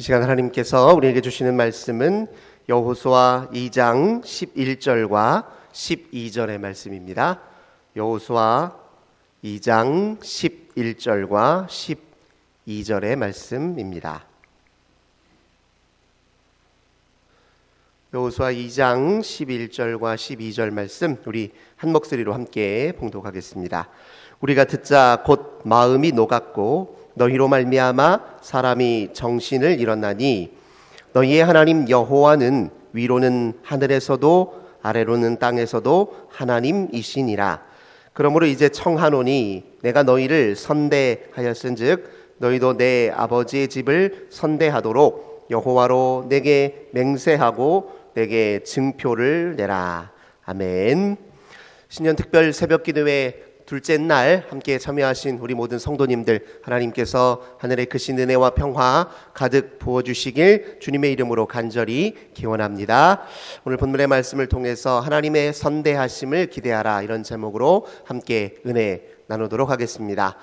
이 시간 하나님께서 우리에게 주시는 말씀은 여호수아 2장 11절과 12절의 말씀입니다. 여호수아 2장 11절과 12절의 말씀입니다. 여호수아 2장 11절과 12절 말씀 우리 한 목소리로 함께 봉독하겠습니다. 우리가 듣자 곧 마음이 녹았고 너희로 말미암아 사람이 정신을 잃었나니 너희의 하나님 여호와는 위로는 하늘에서도 아래로는 땅에서도 하나님이시니라. 그러므로 이제 청하노니 내가 너희를 선대하였은즉 너희도 내 아버지의 집을 선대하도록 여호와로 내게 맹세하고 내게 증표를 내라. 아멘. 신년 특별 새벽 기도회 둘째 날 함께 참여하신 우리 모든 성도님들 하나님께서 하늘의 크신 은혜와 평화 가득 부어 주시길 주님의 이름으로 간절히 기원합니다. 오늘 본문의 말씀을 통해서 하나님의 선대하심을 기대하라 이런 제목으로 함께 은혜 나누도록 하겠습니다.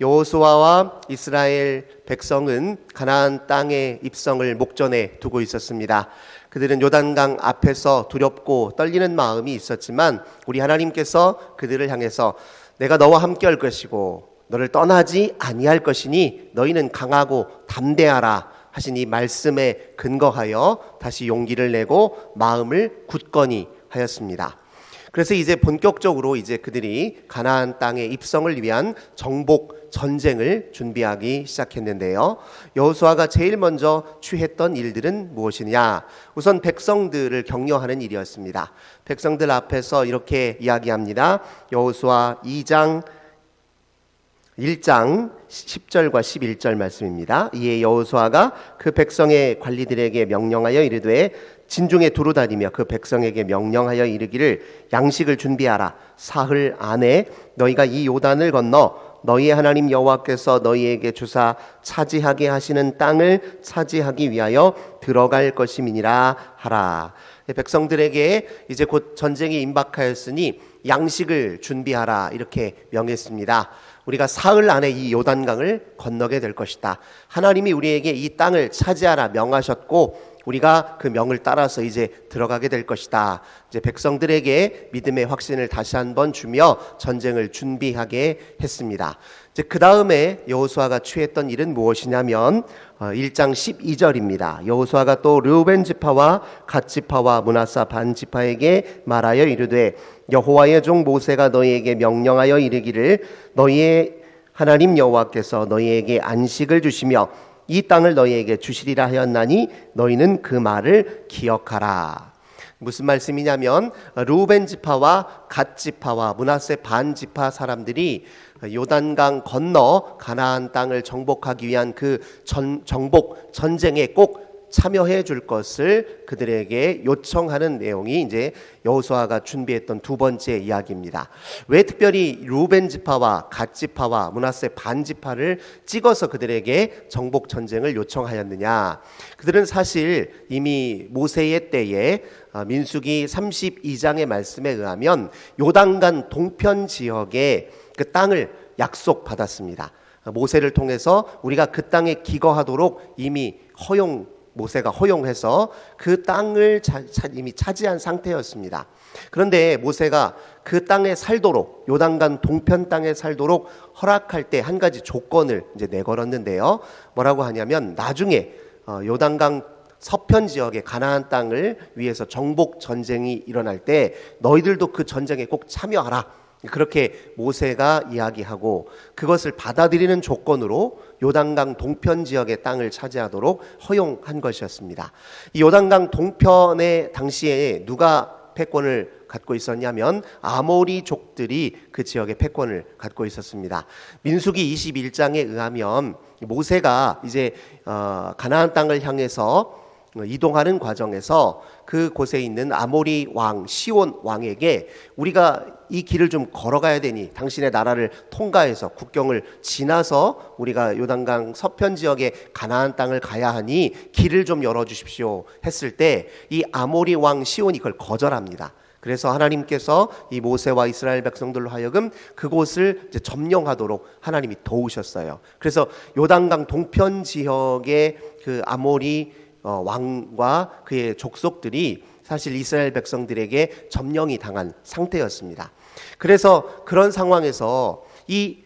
여호수아와 이스라엘 백성은 가나안 땅의 입성을 목전에 두고 있었습니다. 그들은 요단강 앞에서 두렵고 떨리는 마음이 있었지만 우리 하나님께서 그들을 향해서 내가 너와 함께 할 것이고 너를 떠나지 아니할 것이니 너희는 강하고 담대하라 하신 이 말씀에 근거하여 다시 용기를 내고 마음을 굳건히 하였습니다. 그래서 이제 본격적으로 이제 그들이 가나안 땅의 입성을 위한 정복 전쟁을 준비하기 시작했는데요. 여호수아가 제일 먼저 취했던 일들은 무엇이냐? 우선 백성들을 격려하는 일이었습니다. 백성들 앞에서 이렇게 이야기합니다. 여호수아 2장 1장 10절과 11절 말씀입니다. 이에 여호수아가 그 백성의 관리들에게 명령하여 이르되 진중에 두루 다니며 그 백성에게 명령하여 이르기를 양식을 준비하라 사흘 안에 너희가 이 요단을 건너 너희의 하나님 여호와께서 너희에게 주사 차지하게 하시는 땅을 차지하기 위하여 들어갈 것임이니라 하라. 백성들에게 이제 곧 전쟁이 임박하였으니 양식을 준비하라 이렇게 명했습니다. 우리가 사흘 안에 이 요단강을 건너게 될 것이다. 하나님이 우리에게 이 땅을 차지하라 명하셨고 우리가 그 명을 따라서 이제 들어가게 될 것이다. 이제 백성들에게 믿음의 확신을 다시 한번 주며 전쟁을 준비하게 했습니다. 이제 그 다음에 여호수아가 취했던 일은 무엇이냐면 1장 어, 12절입니다. 여호수아가 또 르우벤 지파와 갓 지파와 문하사 반 지파에게 말하여 이르되 여호와의 종 모세가 너희에게 명령하여 이르기를 너희의 하나님 여호와께서 너희에게 안식을 주시며 이 땅을 너희에게 주시리라 하였나니 너희는 그 말을 기억하라. 무슨 말씀이냐면 루벤 지파와 갓 지파와 문하세 반 지파 사람들이 요단강 건너 가나안 땅을 정복하기 위한 그 전, 정복 전쟁에 꼭 참여해 줄 것을 그들에게 요청하는 내용이 이제 여호수아가 준비했던 두 번째 이야기입니다. 왜 특별히 루벤 지파와 갓 지파와 문하세 반 지파를 찍어서 그들에게 정복 전쟁을 요청하였느냐? 그들은 사실 이미 모세의 때에 아, 민수기 32장의 말씀에 의하면 요단간 동편 지역의 그 땅을 약속받았습니다. 모세를 통해서 우리가 그 땅에 기거하도록 이미 허용 모세가 허용해서 그 땅을 차, 이미 차지한 상태였습니다. 그런데 모세가 그 땅에 살도록 요단강 동편 땅에 살도록 허락할 때 한 가지 조건을 이제 내걸었는데요. 뭐라고 하냐면 나중에 어, 요단강 서편 지역의 가나안 땅을 위해서 정복 전쟁이 일어날 때 너희들도 그 전쟁에 꼭 참여하라. 그렇게 모세가 이야기하고 그것을 받아들이는 조건으로 요단강 동편 지역의 땅을 차지하도록 허용한 것이었습니다. 이 요단강 동편의 당시에 누가 패권을 갖고 있었냐면 아모리족들이 그 지역의 패권을 갖고 있었습니다. 민수기 21장에 의하면 모세가 이제 어, 가나안 땅을 향해서 이동하는 과정에서 그 곳에 있는 아모리 왕 시온 왕에게 우리가 이 길을 좀 걸어가야 되니 당신의 나라를 통과해서 국경을 지나서 우리가 요단강 서편 지역의 가나안 땅을 가야 하니 길을 좀 열어 주십시오 했을 때 이 아모리 왕 시온이 그걸 거절합니다. 그래서 하나님께서 이 모세와 이스라엘 백성들로 하여금 그곳을 점령하도록 하나님이 도우셨어요. 그래서 요단강 동편 지역의 그 아모리 어, 왕과 그의 족속들이 사실 이스라엘 백성들에게 점령이 당한 상태였습니다. 그래서 그런 상황에서 이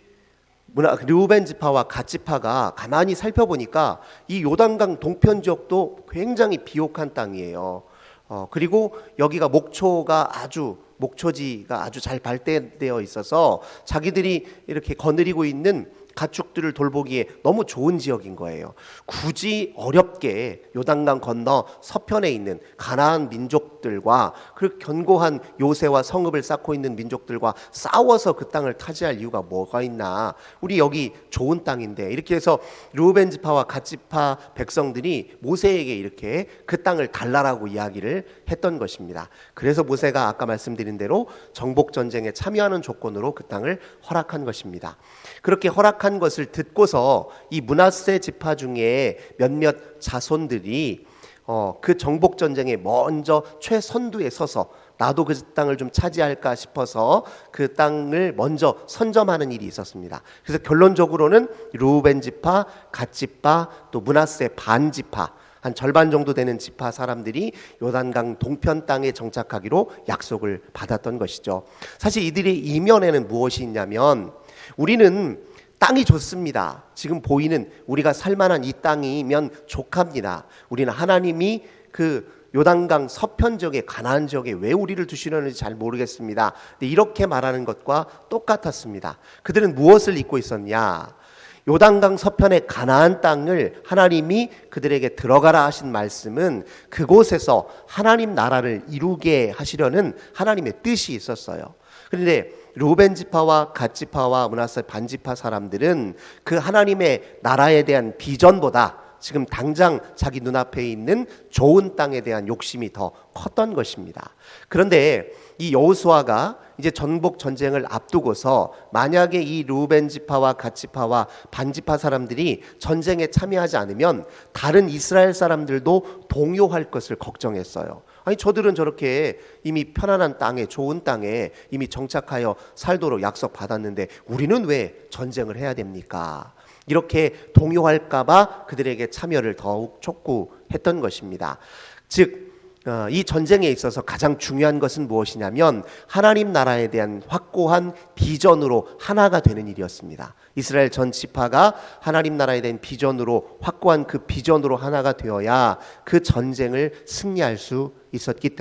문화 르우벤 지파와 갓 지파가 가만히 살펴보니까 이 요단강 동편 지역도 굉장히 비옥한 땅이에요. 어, 그리고 여기가 목초가 아주 목초지가 아주 잘 발달되어 있어서 자기들이 이렇게 거느리고 있는 가축들을 돌보기에 너무 좋은 지역인 거예요. 굳이 어렵게 요단강 건너 서편에 있는 가나안 민족들과 그 견고한 요새와 성읍을 쌓고 있는 민족들과 싸워서 그 땅을 타지할 이유가 뭐가 있나? 우리 여기 좋은 땅인데 이렇게 해서 루벤 지파와 갓 지파 백성들이 모세에게 이렇게 그 땅을 달라라고 이야기를 했던 것입니다. 그래서 모세가 아까 말씀드린 대로 정복 전쟁에 참여하는 조건으로 그 땅을 허락한 것입니다. 그렇게 허락한 것을 듣고서 이 문하세 지파 중에 몇몇 자손들이 어, 그 정복 전쟁에 먼저 최선두에 서서 나도 그 땅을 좀 차지할까 싶어서 그 땅을 먼저 선점하는 일이 있었습니다. 그래서 결론적으로는 루벤 지파, 갓 지파, 또 문하세 반 지파 한 절반 정도 되는 지파 사람들이 요단강 동편 땅에 정착하기로 약속을 받았던 것이죠. 사실 이들의 이면에는 무엇이 있냐면 우리는 땅이 좋습니다. 지금 보이는 우리가 살만한 이 땅이면 족합니다. 우리는 하나님이 그 요단강 서편 지역에 가나안 지역에 왜 우리를 두시려는지 잘 모르겠습니다. 이렇게 말하는 것과 똑같았습니다. 그들은 무엇을 잊고 있었냐? 요단강 서편의 가나안 땅을 하나님이 그들에게 들어가라 하신 말씀은 그곳에서 하나님 나라를 이루게 하시려는 하나님의 뜻이 있었어요. 그런데 로벤 지파와 갓 지파와 문하세 반 지파 사람들은 그 하나님의 나라에 대한 비전보다 지금 당장 자기 눈앞에 있는 좋은 땅에 대한 욕심이 더 컸던 것입니다. 그런데 이 여호수아가 이제 전복 전쟁을 앞두고서 만약에 이 루벤 지파와 갓 지파와 반 지파 사람들이 전쟁에 참여하지 않으면 다른 이스라엘 사람들도 동요할 것을 걱정했어요. 아니 저들은 저렇게 이미 편안한 땅에 좋은 땅에 이미 정착하여 살도록 약속 받았는데 우리는 왜 전쟁을 해야 됩니까? 이렇게 동요할까봐 그들에게 참여를 더욱 촉구했던 것입니다. 즉, 어, 이 전쟁에 있어서 가장 중요한 것은 무엇이냐면 하나님 나라에 대한 확고한 비전으로 하나가 되는 일이었습니다. 이스라엘 전 지파가 하나님 나라에 대한 비전으로 확고한 그 비전으로 하나가 되어야 그 전쟁을 승리할 수 있었기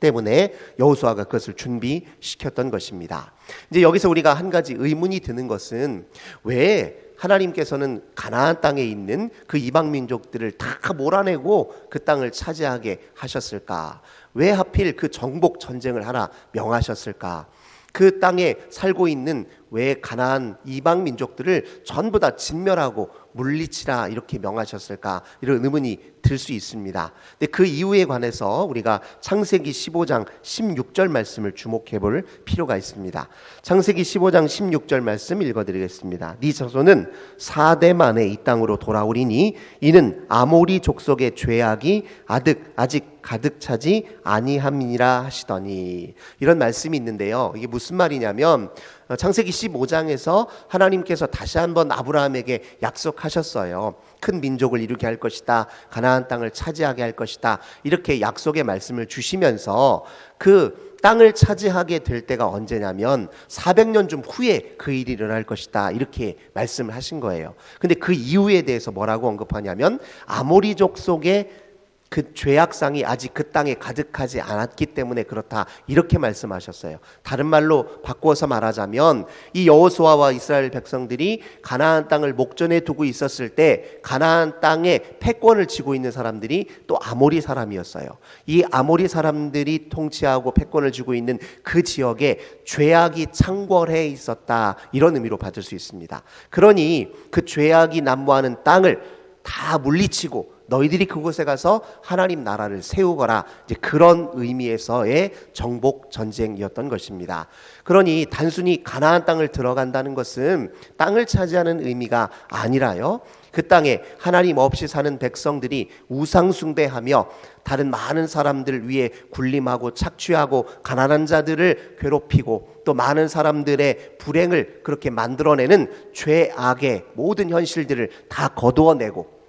때문에 여호수아가 그것을 준비시켰던 것입니다. 이제 여기서 우리가 한 가지 의문이 드는 것은 왜 하나님께서는 가나안 땅에 있는 그 이방 민족들을 다 몰아내고 그 땅을 차지하게 하셨을까? 왜 하필 그 정복 전쟁을 하나 명하셨을까? 그 땅에 살고 있는 왜 가나안 이방 민족들을 전부 다 진멸하고 물리치라 이렇게 명하셨을까? 이런 의문이 들 수 있습니다. 근데 그 이유에 관해서 우리가 창세기 15장 16절 말씀을 주목해 볼 필요가 있습니다. 창세기 15장 16절 말씀 읽어 드리겠습니다. 네 자손은 4대 만에 이 땅으로 돌아오리니 이는 아모리 족속의 죄악이 아득 아직 가득 차지 아니함이니라 하시더니 이런 말씀이 있는데요. 이게 무슨 말이냐면 어, 창세기 15장에서 하나님께서 다시 한번 아브라함에게 약속하셨어요. 큰 민족을 이루게 할 것이다. 가나 안 땅을 차지하게 할 것이다. 이렇게 약속의 말씀을 주시면서 그 땅을 차지하게 될 때가 언제냐면 400년 좀 후에 그 일이 일어날 것이다. 이렇게 말씀을 하신 거예요. 근데 그 이유에 대해서 뭐라고 언급하냐면 아모리족 속에 그 죄악상이 아직 그 땅에 가득하지 않았기 때문에 그렇다 이렇게 말씀하셨어요. 다른 말로 바꾸어서 말하자면 이 여호수아와 이스라엘 백성들이 가나안 땅을 목전에 두고 있었을 때 가나안 땅에 패권을 쥐고 있는 사람들이 또 아모리 사람이었어요. 이 아모리 사람들이 통치하고 패권을 쥐고 있는 그 지역에 죄악이 창궐해 있었다 이런 의미로 받을 수 있습니다. 그러니 그 죄악이 난무하는 땅을 다 물리치고 너희들이 그곳에 가서 하나님 나라를 세우거라. 이제 그런 의미에서의 정복 전쟁이었던 것입니다. 그러니 단순히 가나안 땅을 들어간다는 것은 땅을 차지하는 의미가 아니라요. 그 땅에 하나님 없이 사는 백성들이 우상숭배하며 다른 많은 사람들 위에 군림하고 착취하고 가난한 자들을 괴롭히고 또 많은 사람들의 불행을 그렇게 만들어내는 죄악의 모든 현실들을 다 거두어내고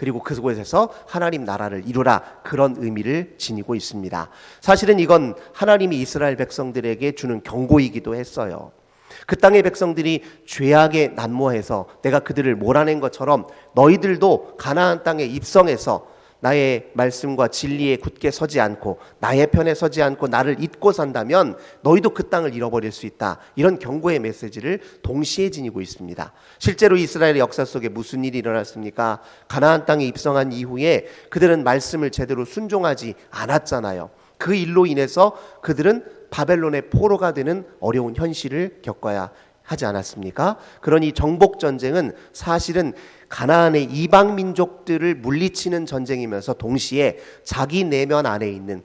그리고 그곳에서 하나님 나라를 이루라 그런 의미를 지니고 있습니다. 사실은 이건 하나님이 이스라엘 백성들에게 주는 경고이기도 했어요. 그 땅의 백성들이 죄악에 난모해서 내가 그들을 몰아낸 것처럼 너희들도 가나안 땅에 입성해서 나의 말씀과 진리에 굳게 서지 않고 나의 편에 서지 않고 나를 잊고 산다면 너희도 그 땅을 잃어버릴 수 있다. 이런 경고의 메시지를 동시에 지니고 있습니다. 실제로 이스라엘의 역사 속에 무슨 일이 일어났습니까? 가나안 땅에 입성한 이후에 그들은 말씀을 제대로 순종하지 않았잖아요. 그 일로 인해서 그들은 바벨론의 포로가 되는 어려운 현실을 겪어야 하지 않았습니까? 그러니 정복 전쟁은 사실은 가나안의 이방 민족들을 물리치는 전쟁이면서 동시에 자기 내면 안에 있는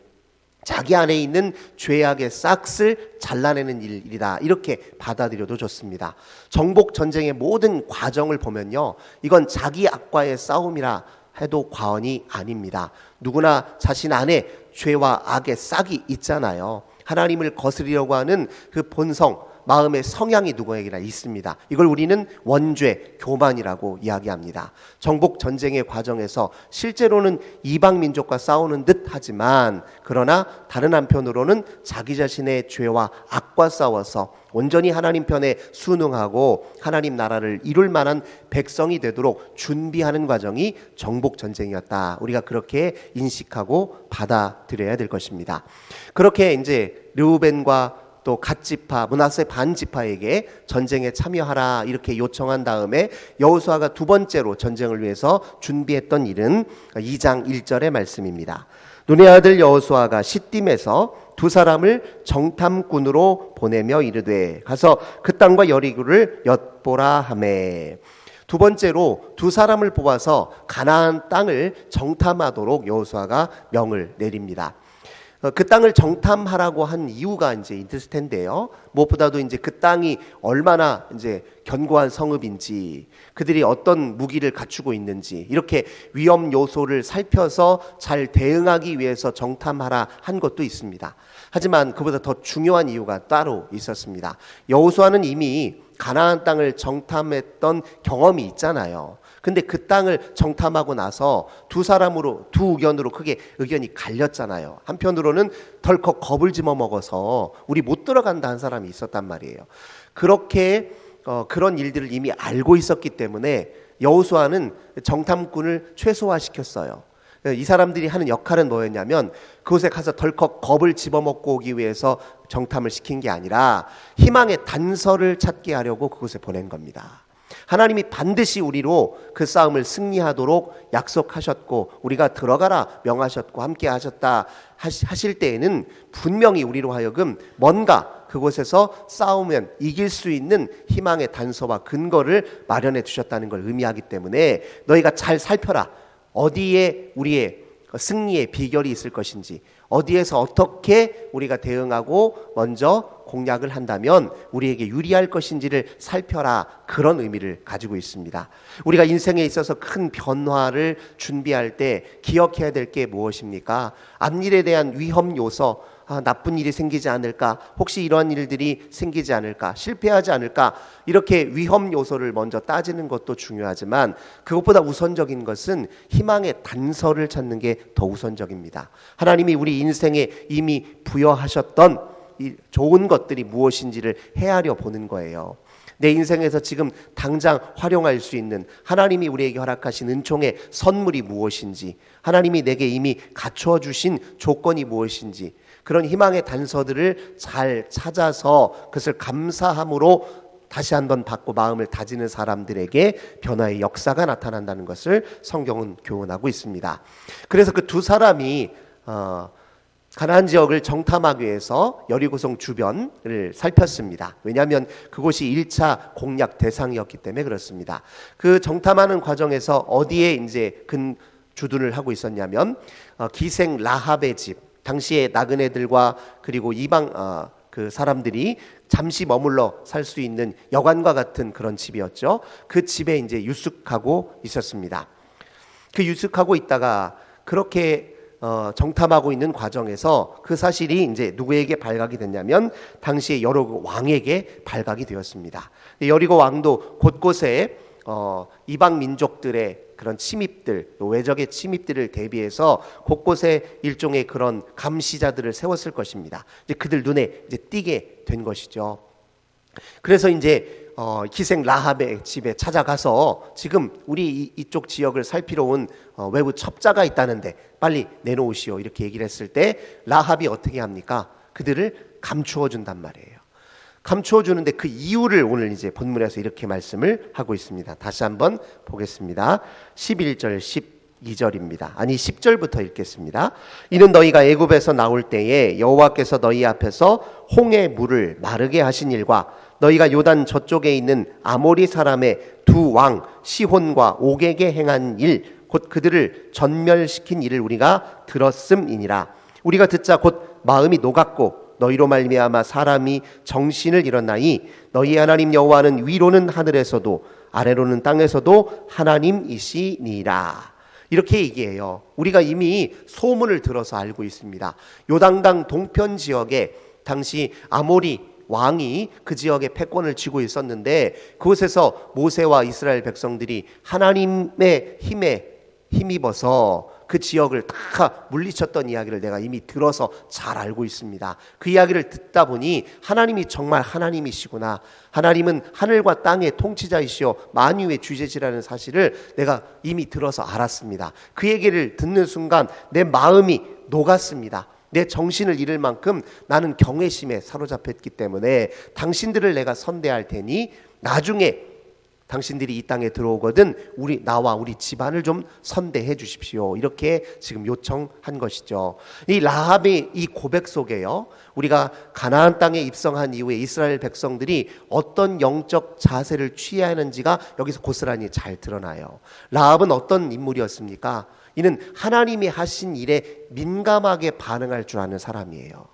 자기 안에 있는 죄악의 싹을 잘라내는 일이다. 이렇게 받아들여도 좋습니다. 정복 전쟁의 모든 과정을 보면요. 이건 자기 악과의 싸움이라 해도 과언이 아닙니다. 누구나 자신 안에 죄와 악의 싹이 있잖아요. 하나님을 거스리려고 하는 그 본성, 마음의 성향이 누구에게나 있습니다. 이걸 우리는 원죄, 교만이라고 이야기합니다. 정복 전쟁의 과정에서 실제로는 이방 민족과 싸우는 듯 하지만 그러나 다른 한편으로는 자기 자신의 죄와 악과 싸워서 온전히 하나님 편에 순응하고 하나님 나라를 이룰 만한 백성이 되도록 준비하는 과정이 정복 전쟁이었다. 우리가 그렇게 인식하고 받아들여야 될 것입니다. 그렇게 이제 르우벤과 또 갓지파 문하세 반지파에게 전쟁에 참여하라 이렇게 요청한 다음에 여호수아가 두 번째로 전쟁을 위해서 준비했던 일은 2장 1절의 말씀입니다. 눈의 아들 여호수아가 시딤에서 두 사람을 정탐꾼으로 보내며 이르되 가서 그 땅과 여리구를 엿보라 하매 두 번째로 두 사람을 뽑아서 가나안 땅을 정탐하도록 여호수아가 명을 내립니다. 어, 그 땅을 정탐하라고 한 이유가 이제 있을 텐데요. 무엇보다도 이제 그 땅이 얼마나 이제 견고한 성읍인지, 그들이 어떤 무기를 갖추고 있는지, 이렇게 위험 요소를 살펴서 잘 대응하기 위해서 정탐하라 한 것도 있습니다. 하지만 그보다 더 중요한 이유가 따로 있었습니다. 여호수아는 이미 가나안 땅을 정탐했던 경험이 있잖아요. 근데 그 땅을 정탐하고 나서 두 사람으로 두 의견으로 크게 의견이 갈렸잖아요. 한편으로는 덜컥 겁을 집어 먹어서 우리 못 들어간다 한 사람이 있었단 말이에요. 그렇게 어, 그런 일들을 이미 알고 있었기 때문에 여호수아는 정탐꾼을 최소화시켰어요. 이 사람들이 하는 역할은 뭐였냐면 그곳에 가서 덜컥 겁을 집어먹고 오기 위해서 정탐을 시킨 게 아니라 희망의 단서를 찾게 하려고 그곳에 보낸 겁니다. 하나님이 반드시 우리로 그 싸움을 승리하도록 약속하셨고 우리가 들어가라 명하셨고 함께 하셨다 하실 때에는 분명히 우리로 하여금 뭔가 그곳에서 싸우면 이길 수 있는 희망의 단서와 근거를 마련해 두셨다는 걸 의미하기 때문에 너희가 잘 살펴라. 어디에 우리의 승리의 비결이 있을 것인지 어디에서 어떻게 우리가 대응하고 먼저 공략을 한다면 우리에게 유리할 것인지를 살펴라 그런 의미를 가지고 있습니다. 우리가 인생에 있어서 큰 변화를 준비할 때 기억해야 될 게 무엇입니까? 앞일에 대한 위험 요소 아, 나쁜 일이 생기지 않을까? 혹시 이러한 일들이 생기지 않을까? 실패하지 않을까? 이렇게 위험 요소를 먼저 따지는 것도 중요하지만 그것보다 우선적인 것은 희망의 단서를 찾는 게 더 우선적입니다. 하나님이 우리 인생에 이미 부여하셨던 이 좋은 것들이 무엇인지를 헤아려 보는 거예요. 내 인생에서 지금 당장 활용할 수 있는 하나님이 우리에게 허락하신 은총의 선물이 무엇인지, 하나님이 내게 이미 갖춰 주신 조건이 무엇인지, 그런 희망의 단서들을 잘 찾아서 그것을 감사함으로 다시 한번 받고 마음을 다지는 사람들에게 변화의 역사가 나타난다는 것을 성경은 교훈하고 있습니다. 그래서 그 두 사람이 어, 가나안 지역을 정탐하기 위해서 여리고성 주변을 살폈습니다. 왜냐하면 그곳이 1차 공략 대상이었기 때문에 그렇습니다. 그 정탐하는 과정에서 어디에 이제 근 주둔을 하고 있었냐면 어, 기생 라합의 집, 당시에 나그네들과 그리고 이방 어, 그 사람들이 잠시 머물러 살 수 있는 여관과 같은 그런 집이었죠. 그 집에 이제 유숙하고 있었습니다. 그 유숙하고 있다가 그렇게 어, 정탐하고 있는 과정에서 그 사실이 이제 누구에게 발각이 됐냐면 당시에 여러 왕에게 발각이 되었습니다. 여리고 왕도 곳곳에 어, 이방 민족들의 그런 침입들, 외적의 침입들을 대비해서 곳곳에 일종의 그런 감시자들을 세웠을 것입니다. 이제 그들 눈에 이제 띄게 된 것이죠. 그래서 이제 어, 기생 라합의 집에 찾아가서 지금 우리 이, 쪽 지역을 살피러 온 어, 외부 첩자가 있다는데 빨리 내놓으시오 이렇게 얘기를 했을 때 라합이 어떻게 합니까? 그들을 감추어 준단 말이에요. 감추어 주는데 그 이유를 오늘 이제 본문에서 이렇게 말씀을 하고 있습니다. 다시 한번 보겠습니다. 11절 12절입니다. 아니 10절부터 읽겠습니다. 이는 너희가 애굽에서 나올 때에 여호와께서 너희 앞에서 홍해 물을 마르게 하신 일과 너희가 요단 저쪽에 있는 아모리 사람의 두 왕 시혼과 옥에게 행한 일 곧 그들을 전멸시킨 일을 우리가 들었음이니라. 우리가 듣자 곧 마음이 녹았고 너희로 말미암아 사람이 정신을 잃었나이 너희 하나님 여호와는 위로는 하늘에서도 아래로는 땅에서도 하나님이시니라. 이렇게 얘기해요. 우리가 이미 소문을 들어서 알고 있습니다. 요단강 동편 지역에 당시 아모리 왕이 그 지역에 패권을 쥐고 있었는데 그곳에서 모세와 이스라엘 백성들이 하나님의 힘에 힘입어서 그 지역을 다 물리쳤던 이야기를 내가 이미 들어서 잘 알고 있습니다. 그 이야기를 듣다 보니 하나님이 정말 하나님이시구나. 하나님은 하늘과 땅의 통치자이시오. 만유의 주제지라는 사실을 내가 이미 들어서 알았습니다. 그 얘기를 듣는 순간 내 마음이 녹았습니다. 내 정신을 잃을 만큼 나는 경외심에 사로잡혔기 때문에 당신들을 내가 선대할 테니 나중에 당신들이 이 땅에 들어오거든 우리 나와 우리 집안을 좀 선대해 주십시오. 이렇게 지금 요청한 것이죠. 이 라합의 이 고백 속에요. 우리가 가나안 땅에 입성한 이후에 이스라엘 백성들이 어떤 영적 자세를 취해야 하는지가 여기서 고스란히 잘 드러나요. 라합은 어떤 인물이었습니까? 이는 하나님이 하신 일에 민감하게 반응할 줄 아는 사람이에요.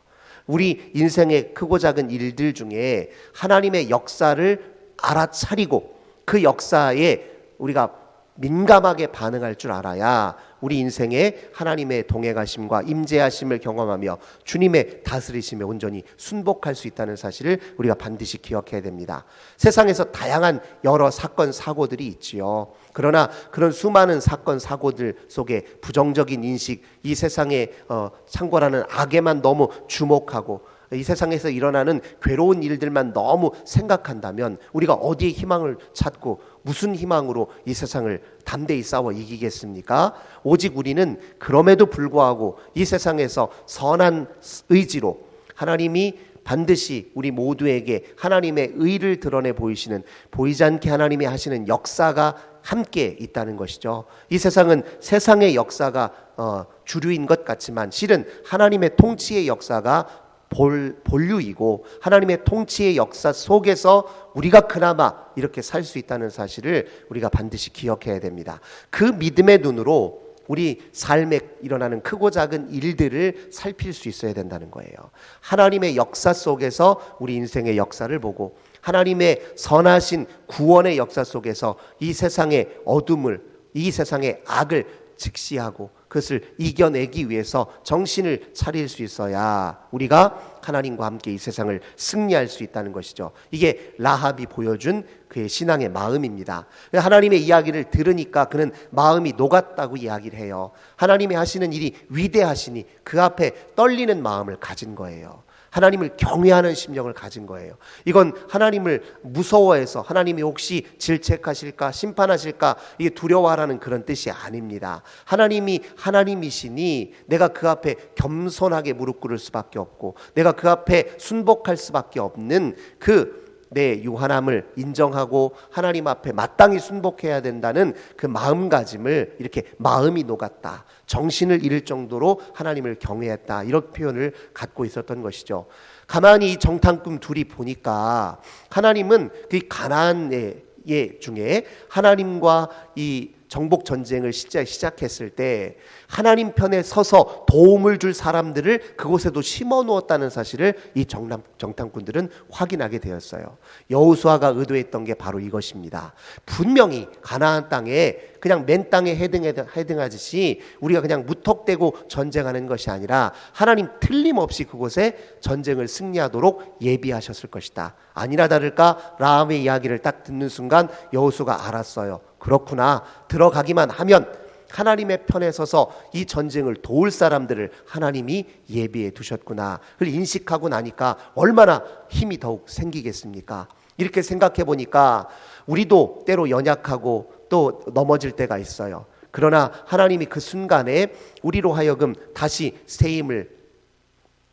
우리 인생의 크고 작은 일들 중에 하나님의 역사를 알아차리고 그 역사에 우리가 민감하게 반응할 줄 알아야 우리 인생에 하나님의 동행하심과 임재하심을 경험하며 주님의 다스리심에 온전히 순복할 수 있다는 사실을 우리가 반드시 기억해야 됩니다. 세상에서 다양한 여러 사건 사고들이 있지요. 그러나 그런 수많은 사건 사고들 속에 부정적인 인식, 이 세상에 어, 창궐하는 악에만 너무 주목하고 이 세상에서 일어나는 괴로운 일들만 너무 생각한다면 우리가 어디에 희망을 찾고 무슨 희망으로 이 세상을 담대히 싸워 이기겠습니까? 오직 우리는 그럼에도 불구하고 이 세상에서 선한 의지로 하나님이 반드시 우리 모두에게 하나님의 의를 드러내 보이시는 보이지 않게 하나님이 하시는 역사가 함께 있다는 것이죠. 이 세상은 세상의 역사가 어, 주류인 것 같지만 실은 하나님의 통치의 역사가 볼, 본류이고 하나님의 통치의 역사 속에서 우리가 그나마 이렇게 살 수 있다는 사실을 우리가 반드시 기억해야 됩니다. 그 믿음의 눈으로 우리 삶에 일어나는 크고 작은 일들을 살필 수 있어야 된다는 거예요. 하나님의 역사 속에서 우리 인생의 역사를 보고 하나님의 선하신 구원의 역사 속에서 이 세상의 어둠을 이 세상의 악을 직시하고 그것을 이겨내기 위해서 정신을 차릴 수 있어야 우리가 하나님과 함께 이 세상을 승리할 수 있다는 것이죠. 이게 라합이 보여준 그의 신앙의 마음입니다. 하나님의 이야기를 들으니까 그는 마음이 녹았다고 이야기를 해요. 하나님이 하시는 일이 위대하시니 그 앞에 떨리는 마음을 가진 거예요. 하나님을 경외하는 심령을 가진 거예요. 이건 하나님을 무서워해서 하나님이 혹시 질책하실까 심판하실까 이게 두려워하라는 그런 뜻이 아닙니다. 하나님이 하나님이시니 내가 그 앞에 겸손하게 무릎 꿇을 수밖에 없고 내가 그 앞에 순복할 수밖에 없는 그 내 유한함을 인정하고 하나님 앞에 마땅히 순복해야 된다는 그 마음가짐을 이렇게 마음이 녹았다. 정신을 잃을 정도로 하나님을 경외했다. 이런 표현을 갖고 있었던 것이죠. 가만히 정탐꾼 둘이 보니까 하나님은 그 가나안의 예 중에 하나님과 이 정복 전쟁을 시작, 시작했을 때 하나님 편에 서서 도움을 줄 사람들을 그곳에도 심어 놓았다는 사실을 이 정탐, 정탐꾼들은 확인하게 되었어요. 여우수아가 의도했던 게 바로 이것입니다. 분명히 가나안 땅에 그냥 맨 땅에 헤딩하듯이 우리가 그냥 무턱대고 전쟁하는 것이 아니라 하나님 틀림없이 그곳에 전쟁을 승리하도록 예비하셨을 것이다. 아니라 다를까 라함의 이야기를 딱 듣는 순간 여호수가 알았어요. 그렇구나. 들어가기만 하면 하나님의 편에 서서 이 전쟁을 도울 사람들을 하나님이 예비해 두셨구나. 그걸 인식하고 나니까 얼마나 힘이 더욱 생기겠습니까? 이렇게 생각해 보니까 우리도 때로 연약하고 또 넘어질 때가 있어요. 그러나 하나님이 그 순간에 우리로 하여금 다시 새 힘을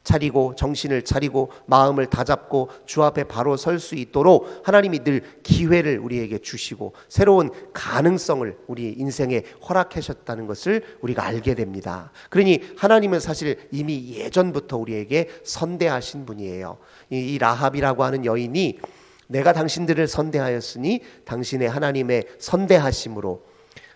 차리고 정신을 차리고 마음을 다잡고 주 앞에 바로 설 수 있도록 하나님이 늘 기회를 우리에게 주시고 새로운 가능성을 우리 인생에 허락하셨다는 것을 우리가 알게 됩니다. 그러니 하나님은 사실 이미 예전부터 우리에게 선대하신 분이에요. 이, 이 라합이라고 하는 여인이 내가 당신들을 선대하였으니 당신의 하나님의 선대하심으로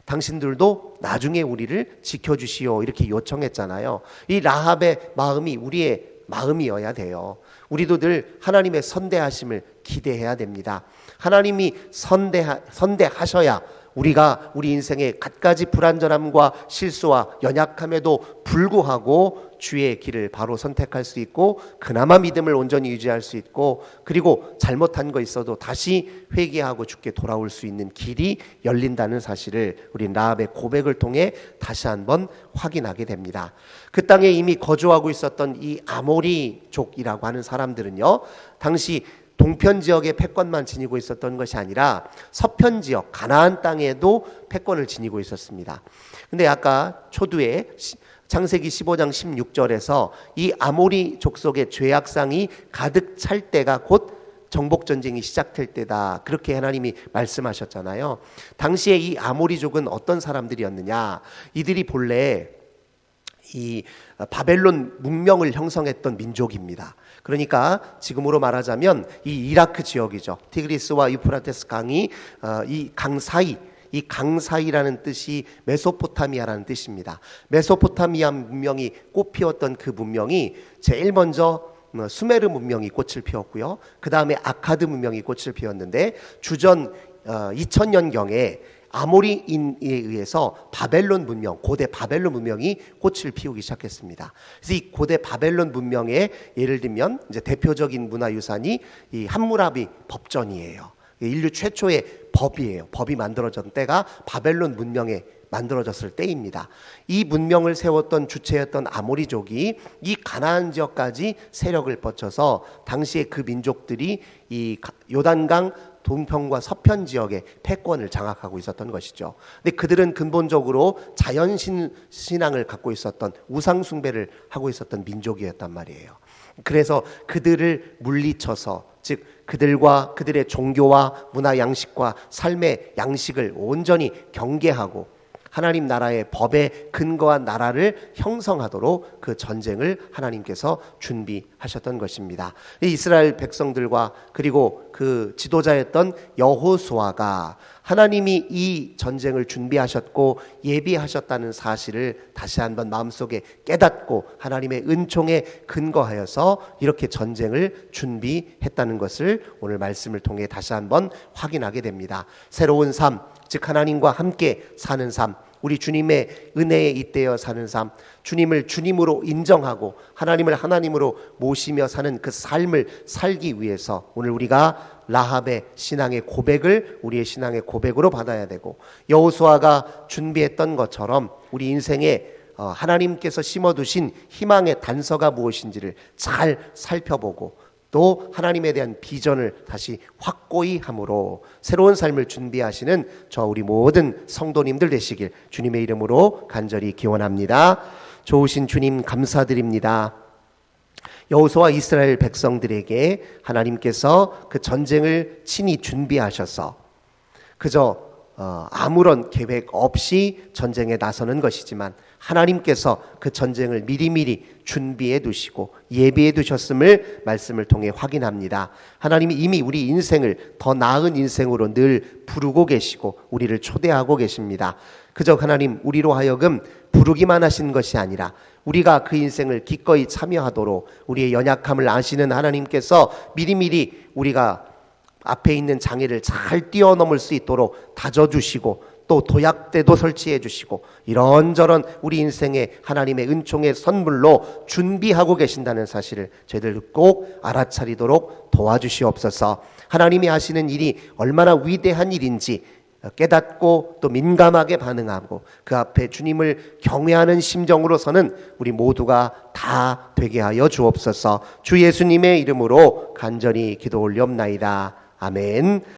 당신들도 나중에 우리를 지켜주시오 이렇게 요청했잖아요. 이 라합의 마음이 우리의 마음이어야 돼요. 우리도 늘 하나님의 선대하심을 기대해야 됩니다. 하나님이 선대하, 선대하셔야 우리가 우리 인생의 갖가지 불완전함과 실수와 연약함에도 불구하고 주의 길을 바로 선택할 수 있고 그나마 믿음을 온전히 유지할 수 있고 그리고 잘못한 거 있어도 다시 회개하고 주께 돌아올 수 있는 길이 열린다는 사실을 우리 라합의 고백을 통해 다시 한번 확인하게 됩니다. 그 땅에 이미 거주하고 있었던 이 아모리족이라고 하는 사람들은요. 당시 동편 지역의 패권만 지니고 있었던 것이 아니라 서편 지역 가나안 땅에도 패권을 지니고 있었습니다. 근데 아까 초두에 창세기 15장 16절에서 이 아모리 족속의 죄악상이 가득 찰 때가 곧 정복 전쟁이 시작될 때다. 그렇게 하나님이 말씀하셨잖아요. 당시에 이 아모리족은 어떤 사람들이었느냐? 이들이 본래 이 바벨론 문명을 형성했던 민족입니다. 그러니까 지금으로 말하자면 이 이라크 지역이죠. 티그리스와 유프라테스 강이 어, 이강 사이 이 강 사이라는 뜻이 메소포타미아라는 뜻입니다. 메소포타미아 문명이 꽃피웠던 그 문명이 제일 먼저 어, 수메르 문명이 꽃을 피웠고요. 그 다음에 아카드 문명이 꽃을 피웠는데 주전 2000년경에 어, 아모리인에 의해서 바벨론 문명, 고대 바벨론 문명이 꽃을 피우기 시작했습니다. 그래서 이 고대 바벨론 문명의 예를 들면 이제 대표적인 문화유산이 이 함무라비 법전이에요. 인류 최초의 법이에요. 법이 만들어졌던 때가 바벨론 문명에 만들어졌을 때입니다. 이 문명을 세웠던 주체였던 아모리족이 이 가나안 지역까지 세력을 뻗쳐서 당시에 그 민족들이 이 요단강 동편과 서편 지역의 패권을 장악하고 있었던 것이죠. 근데 그들은 근본적으로 자연 신앙을 갖고 있었던 우상 숭배를 하고 있었던 민족이었단 말이에요. 그래서 그들을 물리쳐서 즉 그들과 그들의 종교와 문화 양식과 삶의 양식을 온전히 경계하고 하나님 나라의 법에 근거한 나라를 형성하도록 그 전쟁을 하나님께서 준비하셨던 것입니다. 이스라엘 백성들과 그리고 그 지도자였던 여호수아가 하나님이 이 전쟁을 준비하셨고 예비하셨다는 사실을 다시 한번 마음속에 깨닫고 하나님의 은총에 근거하여서 이렇게 전쟁을 준비했다는 것을 오늘 말씀을 통해 다시 한번 확인하게 됩니다. 새로운 삶, 즉 하나님과 함께 사는 삶, 우리 주님의 은혜에 잇대어 사는 삶, 주님을 주님으로 인정하고 하나님을 하나님으로 모시며 사는 그 삶을 살기 위해서 오늘 우리가 라합의 신앙의 고백을 우리의 신앙의 고백으로 받아야 되고 여호수아가 준비했던 것처럼 우리 인생에 어, 하나님께서 심어두신 희망의 단서가 무엇인지를 잘 살펴보고 또 하나님에 대한 비전을 다시 확고히 함으로 새로운 삶을 준비하시는 저 우리 모든 성도님들 되시길 주님의 이름으로 간절히 기원합니다. 좋으신 주님 감사드립니다. 여호수와 이스라엘 백성들에게 하나님께서 그 전쟁을 친히 준비하셔서 그저 어, 아무런 계획 없이 전쟁에 나서는 것이지만 하나님께서 그 전쟁을 미리미리 준비해 두시고 예비해 두셨음을 말씀을 통해 확인합니다. 하나님이 이미 우리 인생을 더 나은 인생으로 늘 부르고 계시고 우리를 초대하고 계십니다. 그저 하나님 우리로 하여금 부르기만 하신 것이 아니라 우리가 그 인생을 기꺼이 참여하도록 우리의 연약함을 아시는 하나님께서 미리미리 우리가 앞에 있는 장애를 잘 뛰어넘을 수 있도록 다져주시고 또 도약대도 설치해 주시고 이런저런 우리 인생에 하나님의 은총의 선물로 준비하고 계신다는 사실을 저희들 꼭 알아차리도록 도와주시옵소서 하나님이 하시는 일이 얼마나 위대한 일인지 깨닫고 또 민감하게 반응하고 그 앞에 주님을 경외하는 심정으로서는 우리 모두가 다 되게 하여 주옵소서 주 예수님의 이름으로 간절히 기도 올리옵나이다. 아멘.